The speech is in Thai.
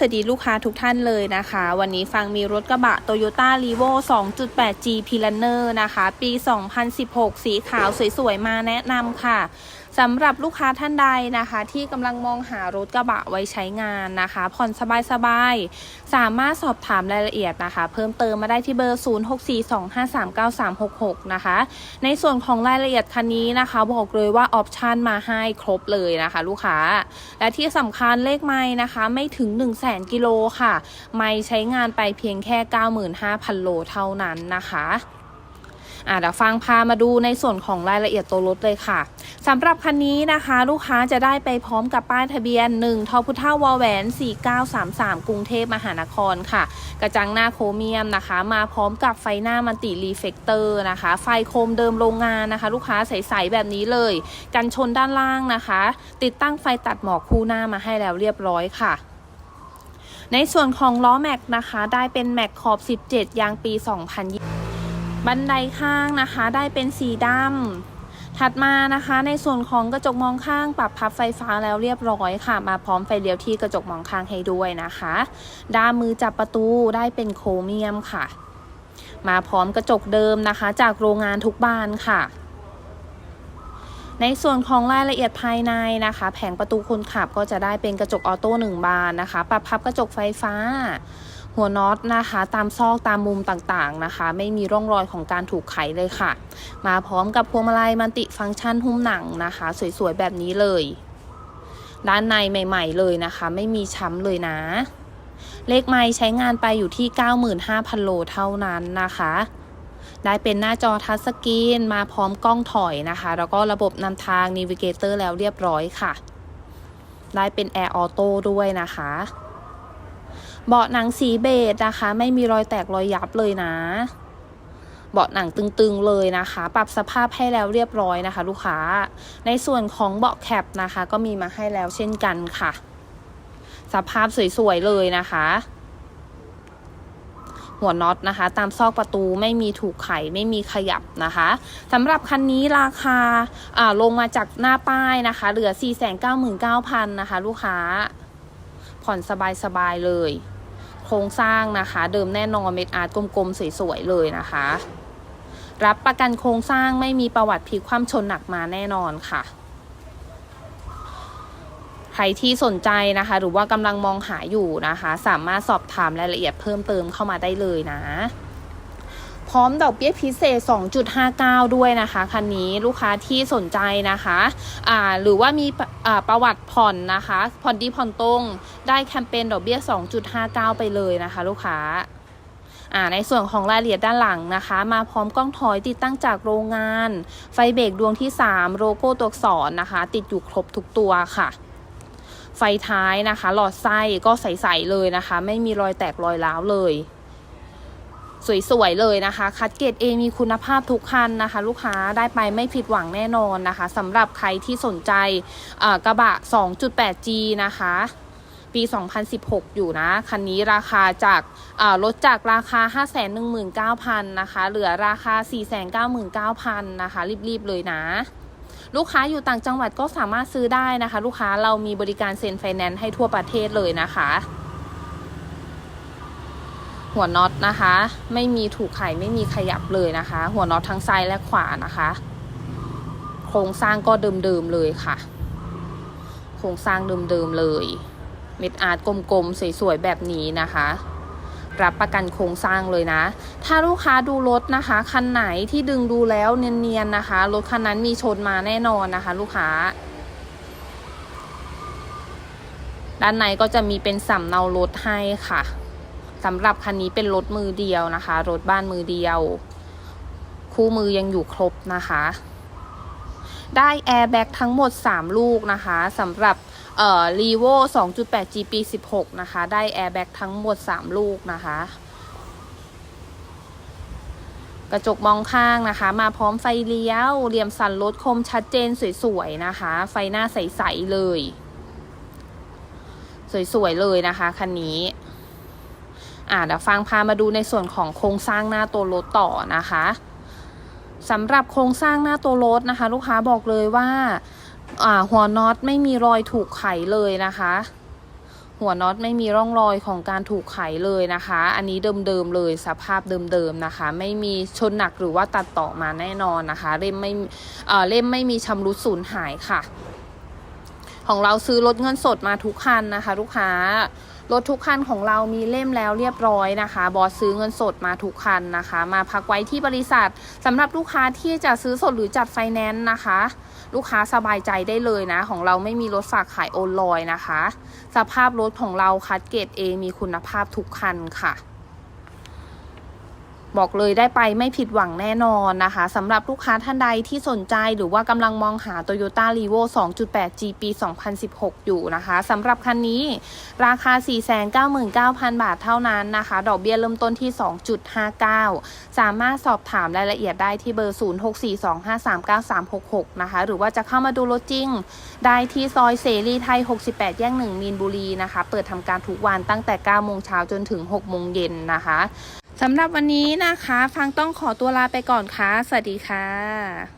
สวัสดีลูกค้าทุกท่านเลยนะคะ วันนี้ฟังมีรถกระบะ Toyota r e v o 2.8G p l a n e r นะคะ ปี 2016 สีขาวสวยๆ มาแนะนำค่ะ สำหรับลูกค้าท่านใดนะคะ ที่กำลังมองหารถกระบะไว้ใช้งานนะคะ ผ่อนสบายๆ สามารถสอบถามรายละเอียดนะคะ เพิ่มเติมมาได้ที่เบอร์ 0642539366 นะคะ ในส่วนของรายละเอียดคันนี้นะคะ บอกเลยว่าออปชันมาให้ครบเลยนะคะ ลูกค้า และที่สำคัญเลขไม้นะคะ ไม่ถึง 1 0 0 0 0แกิโลค่ะ ไม่ใช้งานไปเพียงแค่ 95,000 โลเท่านั้นนะคะ อะเดี๋ยวฟังพามาดูในส่วนของรายละเอียดตัวรถเลยค่ะสำหรับคันนี้นะคะ ลูกค้าจะได้ไปพร้อมกับป้ายทะเบียน 1ทอพุท่าวอแหวน 4933 กรุงเทพมหานครค่ะ กระจังหน้าโครเมียมนะคะ มาพร้อมกับไฟหน้ามันติรีเฟกเตอร์นะคะ ไฟโคมเดิมโรงงานนะคะ ลูกค้าใสๆแบบนี้เลย กันชนด้านล่างนะคะ ติดตั้งไฟตัดหมอกคู่หน้ามาให้แล้วเรียบร้อยค่ะในส่วนของล้อแม็กนะคะ ได้เป็นแม็กขอบ 17 ยางปี 2020 บันไดข้างนะคะได้เป็นสีดำถัดมานะคะ ในส่วนของกระจกมองข้างปรับพับไฟฟ้าแล้วเรียบร้อยค่ะ มาพร้อมไฟเลี้ยวที่กระจกมองข้างให้ด้วยนะคะ ด้ามมือจับประตูได้เป็นโครเมียมค่ะ มาพร้อมกระจกเดิมนะคะ จากโรงงานทุกบานค่ะในส่วนของรายละเอียดภายในนะคะ แผงประตูคนขับก็จะได้เป็นกระจกออโต้หนึ่งบานนะคะ ปรับพับกระจกไฟฟ้า หัวน็อตนะคะ ตามซอกตามมุมต่างๆนะคะ ไม่มีร่องรอยของการถูกไขเลยค่ะ มาพร้อมกับพวงมาลัยมันติฟังก์ชันหุ้มหนังนะคะ สวยๆ แบบนี้เลย ด้านในใหม่ ๆ เลยนะคะ ไม่มีช้ำเลยนะ เลขไม้ใช้งานไปอยู่ที่ 95,000 โลเท่านั้นนะคะได้เป็นหน้าจอทัชสกรีนมาพร้อมกล้องถอยนะคะ แล้วก็ระบบนำทาง n น v ิเกเตอร์แล้วเรียบร้อยค่ะ ได้เป็นแอร์ออโต้ด้วยนะคะ เบาะหนังสีเบจนะคะ ไม่มีรอยแตกรอยยับเลยนะ เบาะหนังตึงๆเลยนะคะ ปรับสภาพให้แล้วเรียบร้อยนะคะ ลูกค้า ในส่วนของเบาะแคปนะคะ ก็มีมาให้แล้วเช่นกันค่ะ สภาพสวยๆเลยนะคะ หัวน็อตนะคะ ตามซอกประตูไม่มีถูกไขไม่มีขยับนะคะสำหรับคันนี้ราคาอ่าลงมาจากหน้าป้ายนะคะ เหลือ 499,000นะคะ ลูกค้าผ่อนสบายๆเลย โครงสร้างนะคะ เดิมแน่นอนเม็ดอาร์ตกลมๆสวยๆเลยนะคะ รับประกันโครงสร้างไม่มีประวัติพลิกความชนหนักมาแน่นอนค่ะ ใครที่สนใจนะคะ หรือว่ากำลังมองหาอยู่นะคะ สามารถสอบถามรายละเอียดเพิ่มเติมเข้ามาได้เลยนะ พร้อมดอกเบี้ยพิเศษ 2.59 ด้วยนะคะคันนี้ลูกค้าที่สนใจนะคะอ่าหรือว่ามีอ่าประวัติผ่อนนะคะผ่อนดีผ่อนตรงได้แคมเปญดอกเบี้ย 2.59 ไปเลยนะคะ ลูกค้าอ่าในส่วนของรายละเอียดด้านหลังนะคะ มาพร้อมกล้องถอยติดตั้งจากโรงงาน ไฟเบรกดวงที่ 3 โลโก้ตัวอักษรนะคะ ติดอยู่ครบทุกตัวค่ะ ไฟท้ายนะคะ หลอดไส้ก็ใสๆเลยนะคะ ไม่มีรอยแตกรอยร้าวเลย สวยๆเลยนะคะ คัดเกรด A มีคุณภาพทุกคันนะคะ ลูกค้าได้ไปไม่ผิดหวังแน่นอนนะคะสำหรับใครที่สนใจกระบะ 2.8G นะคะ ปี 2016 อยู่นะ คันนี้ราคาจากาลดจากราคา 519,000 นะคะ เหลือราคา 499,000 นะคะ รีบ ๆ เลยนะลูกค้าอยู่ต่างจังหวัดก็สามารถซื้อได้นะคะ ลูกค้าเรามีบริการเซ็นไฟแนนซ์ให้ทั่วประเทศเลยนะคะ หัวน็อตนะคะ ไม่มีถูกไขไม่มีขยับเลยนะคะ หัวน็อตทั้งซ้ายและขวานะคะ โครงสร้างก็เดิมๆเลยค่ะ โครงสร้างเดิมๆเลย เม็ดอาร์ตกลมๆสวยๆแบบนี้นะคะรับประกันโครงสร้างเลยนะ ถ้าลูกค้าดูรถนะคะ คันไหนที่ดึงดูแล้วเนียนๆนะคะ รถคันนั้นมีชนมาแน่นอนนะคะ ลูกค้า ด้านในก็จะมีเป็นสำเนารถให้ค่ะ สำหรับคันนี้เป็นรถมือเดียวนะคะ รถบ้านมือเดียว คู่มือยังอยู่ครบนะคะ ได้แอร์แบ็กทั้งหมด 3 ลูกนะคะสำหรับเอ่อ r e v o 2.8 GP 16นะคะ ได้แอร์แบ็กทั้งหมด 3 ลูกนะคะกระจกมองข้างนะคะ มาพร้อมไฟเลี้ยวเหลี่ยมสันรถคมชัดเจนสวยๆนะคะ ไฟหน้าใสๆเลย สวยๆเลยนะคะคันนี้ อ่าเดี๋ยวฟังพามาดูในส่วนของโครงสร้างหน้าตัวรถต่อนะคะสำหรับโครงสร้างหน้าตัวรถนะคะ ลูกค้าบอกเลยว่าอ่าหัวน็อตไม่มีรอยถูกไขเลยนะคะ หัวน็อตไม่มีร่องรอยของการถูกไขเลยนะคะ อันนี้เดิมๆเลยสภาพเดิมๆนะคะ ไม่มีชนหนักหรือว่าตัดต่อมาแน่นอนนะคะเล่มไม่เอ่อเล่มไม่มีชำรุดสูญหายค่ะ ของเราซื้อรถเงินสดมาทุกคันนะคะ ลูกค้า รถทุกคันของเรามีเล่มแล้วเรียบร้อยนะคะ บอสซื้อเงินสดมาทุกคันนะคะ มาพักไว้ที่บริษัทสำหรับลูกค้าที่จะซื้อสดหรือจัดไฟแนนซ์นะคะ ลูกค้าสบายใจได้เลยนะ ของเราไม่มีรถฝากขายโอนลอยนะคะ สภาพรถของเราคัดเกรดเอมีคุณภาพทุกคันค่ะ บอกเลยได้ไปไม่ผิดหวังแน่นอนนะคะสำหรับลูกค้าท่านใดที่สนใจหรือว่ากำลังมองหา Toyota r e v o 2.8G ปี 2016 อยู่นะคะสำหรับคันนี้ราคา 499,000 บาทเท่านั้นนะคะ ดอกเบี้ยเริ่มต้นที่ 2.59 สามารถสอบถามรายละเอียดได้ที่เบอร์ 0642539366 นะคะ หรือว่าจะเข้ามาดูรถจริง ได้ที่ซอยเสรีไทย 68 แยก 1 มีนบุรีนะคะ เปิดทำการทุกวันตั้งแต่ 9 โมงเช้าจนถึง 6 โมงเย็นนะคะ สำหรับวันนี้นะคะ ฟังต้องขอตัวลาไปก่อนค่ะ สวัสดีค่ะ